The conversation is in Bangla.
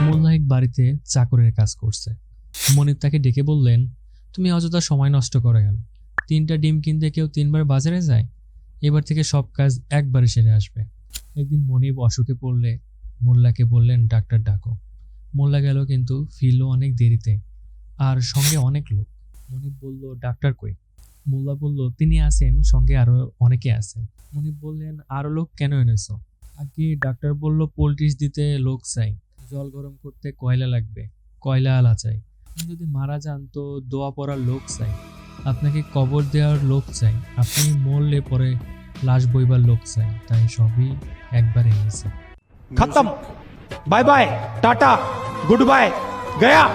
মোল্লা এক বাড়িতে চাকরের কাজ করছে। মনিব তাকে ডেকে বললেন, তুমি অযথা সময় নষ্ট করো কেন? তিনটা ডিম কিনতে কেউ তিনবার বাজারে যায়? এবার থেকে সব কাজ একবারে সেরে আসবে। একদিন মনিব অসুখে পড়লে মোল্লাকে বললেন, ডাক্তার ডাকো। মোল্লা গেল কিন্তু ফিরল অনেক দেরিতে, আর সঙ্গে অনেক লোক। মনিব বলল, ডাক্তার কই? মোল্লা বলল, তিনি আছেন, সঙ্গে আরও অনেকে আছেন। মনিব বললেন, আরও লোক কেন এনেছো? আগে ডাক্তার বলল পোলট্রিস দিতে লোক চাই। জল গরম করতে কয়লা লাগবে? কয়লা আলা চাই। আপনি যদি মারা যান তো দোয়া পড়ার লোক চাই। আপনাকে কবর দেওয়ার লোক চাই। আপনি মরলে পরে লাশ বইবার লোক চাই। তাই সবই একবার এনেছে। খতম। Bye bye, tata, good bye, Gaya.